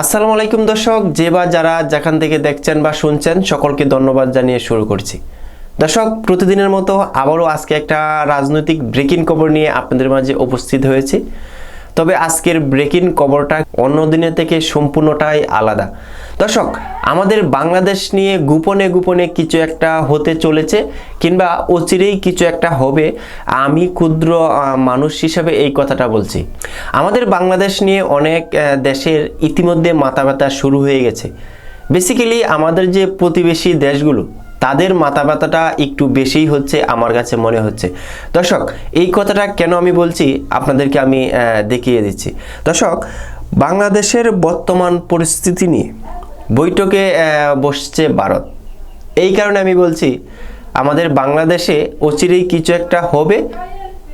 আসসালামু আলাইকুম দর্শক, যে বা যারা যেখান থেকে দেখছেন বা শুনছেন, সকলকে ধন্যবাদ জানিয়ে শুরু করছি। দর্শক, প্রতিদিনের মতো আবারও আজকে একটা রাজনৈতিক ব্রেকিং খবর নিয়ে আপনাদের মাঝে উপস্থিত হয়েছি। তবে আজকের ব্রেকিং কবরটা অন্য দিনের থেকে সম্পূর্ণটাই আলাদা। দর্শক, আমাদের বাংলাদেশ নিয়ে গোপনে গোপনে কিছু একটা হতে চলেছে কিংবা অচিরেই কিছু একটা হবে, আমি ক্ষুদ্র মানুষ হিসাবে এই কথাটা বলছি। আমাদের বাংলাদেশ নিয়ে অনেক দেশের ইতিমধ্যে মাথা ব্যথা শুরু হয়ে গেছে। বেসিক্যালি আমাদের যে প্রতিবেশী দেশগুলো, তাদের মাথা ব্যথাটা একটু বেশিই হচ্ছে আমার কাছে মনে হচ্ছে। দর্শক, এই কথাটা কেন আমি বলছি আপনাদেরকে আমি দেখিয়ে দিচ্ছি। দর্শক, বাংলাদেশের বর্তমান পরিস্থিতি নিয়ে বৈঠকে বসছে ভারত। এই কারণে আমি বলছি, আমাদের বাংলাদেশে অচিরেই কিছু একটা হবে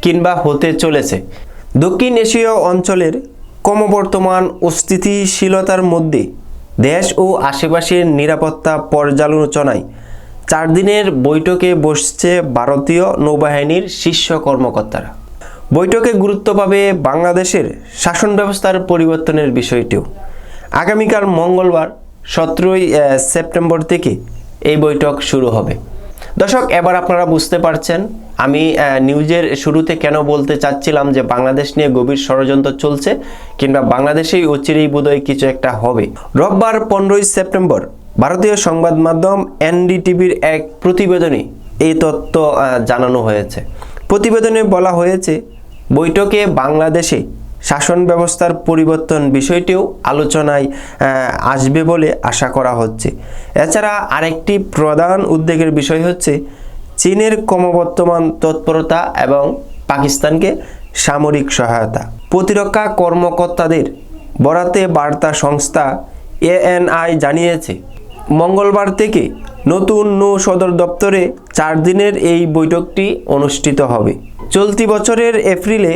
কিংবা হতে চলেছে। দক্ষিণ এশীয় অঞ্চলের ক্রমবর্তমান অস্থিতিশীলতার মধ্যে দেশ ও আশেপাশের নিরাপত্তা পর্যালোচনায় চার দিনের বৈঠকে বসছে ভারতীয় নৌবাহিনীর শীর্ষ কর্মকর্তারা। বৈঠকে গুরুত্ব পাবে বাংলাদেশের শাসন ব্যবস্থার পরিবর্তনের বিষয়টিও। আগামীকাল মঙ্গলবার সতেরোই সেপ্টেম্বর থেকে এই বৈঠক শুরু হবে। দর্শক, এবার আপনারা বুঝতে পারছেন, আমি নিউজের শুরুতে কেন বলতে চাচ্ছিলাম যে বাংলাদেশ নিয়ে গভীর ষড়যন্ত্র চলছে কিংবা বাংলাদেশেই অচিরেই বোধহয় কিছু একটা হবে। রোববার পনেরোই সেপ্টেম্বর ভারতীয় সংবাদ মাধ্যম এনডিটিভির এক প্রতিবেদনে এই তথ্য জানানো হয়েছে। প্রতিবেদনে বলা হয়েছে, বৈঠকে বাংলাদেশে শাসন ব্যবস্থার পরিবর্তন বিষয়টিও আলোচনায় আসবে বলে আশা করা হচ্ছে। এছাড়া আরেকটি প্রধান উদ্বেগের বিষয় হচ্ছে, চীনের ক্রমবর্তমান তৎপরতা এবং পাকিস্তানকে সামরিক সহায়তা। প্রতিরক্ষা কর্মকর্তাদের বরাতে বার্তা সংস্থা এএনআই জানিয়েছে, মঙ্গলবার থেকে নতুন নৌ সদর দপ্তরে চার দিনের এই বৈঠকটি অনুষ্ঠিত হবে। চলতি বছরের এপ্রিলে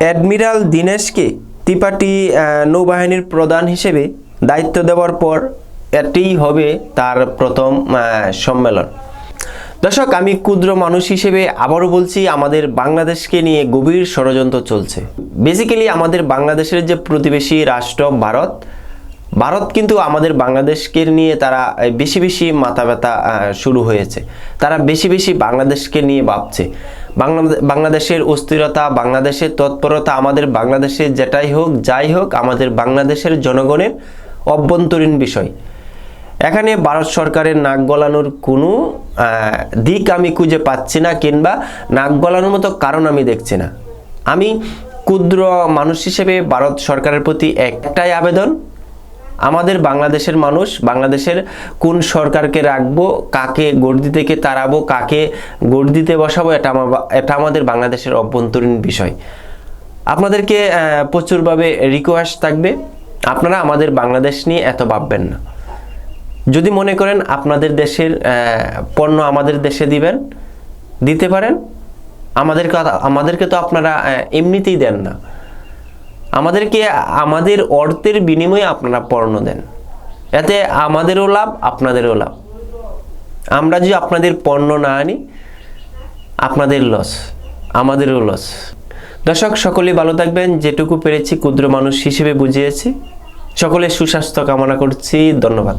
অ্যাডমিরাল দীনেশকে ত্রিপাঠী নৌবাহিনীর প্রধান হিসেবে দায়িত্ব দেওয়ার পর এটিই হবে তার প্রথম সম্মেলন। দর্শক, আমি ক্ষুদ্র মানুষ হিসেবে আবারও বলছি, আমাদের বাংলাদেশকে নিয়ে গভীর ষড়যন্ত্র চলছে। বেসিক্যালি আমাদের বাংলাদেশের যে প্রতিবেশী রাষ্ট্র ভারত ভারত কিন্তু আমাদের বাংলাদেশকে নিয়ে তারা বেশি বেশি মাথা ব্যথা শুরু হয়েছে। তারা বেশি বেশি বাংলাদেশকে নিয়ে ভাবছে। বাংলাদেশের অস্থিরতা, বাংলাদেশের তৎপরতা, আমাদের বাংলাদেশে যেটাই হোক, যাই হোক, আমাদের বাংলাদেশের জনগণের অভ্যন্তরীণ বিষয়। এখানে ভারত সরকারের নাক গলানোর কোনো দিক আমি খুঁজে পাচ্ছি না কিংবা নাক গলানোর মতো কারণ আমি দেখছি না। আমি ক্ষুদ্র মানুষ হিসেবে ভারত সরকারের প্রতি একটাই আবেদন আমাদের বাংলাদেশের মানুষ, বাংলাদেশের কোন সরকারকে রাখব, কাকে গর্দি থেকে তাড়াবো, কাকে গর্দিতে বসাবো, এটা আমার এটা আমাদের বাংলাদেশের অভ্যন্তরীণ বিষয়। আপনাদেরকে প্রচুরভাবে রিকোয়েস্ট থাকবে। আপনারা আমাদের বাংলাদেশ নিয়ে এত ভাববেন না। যদি মনে করেন আপনাদের দেশের পণ্য আমাদের দেশে দিবেন, দিতে পারেন। আমাদেরকে আমাদেরকে তো আপনারা এমনিতেই দেন না। আমাদেরকে আমাদের অর্থের বিনিময়ে আপনারা পণ্য দেন। এতে আমাদেরও লাভ, আপনাদেরও লাভ। আমরা যদি আপনাদের পণ্য না আনি, আপনাদের লস, আমাদেরও লস। দর্শক সকলে ভালো থাকবেন। যেটুকু পেরেছি ক্ষুদ্র মানুষ হিসেবে বুঝিয়েছি। সকলে সুস্বাস্থ্য কামনা করছি। ধন্যবাদ।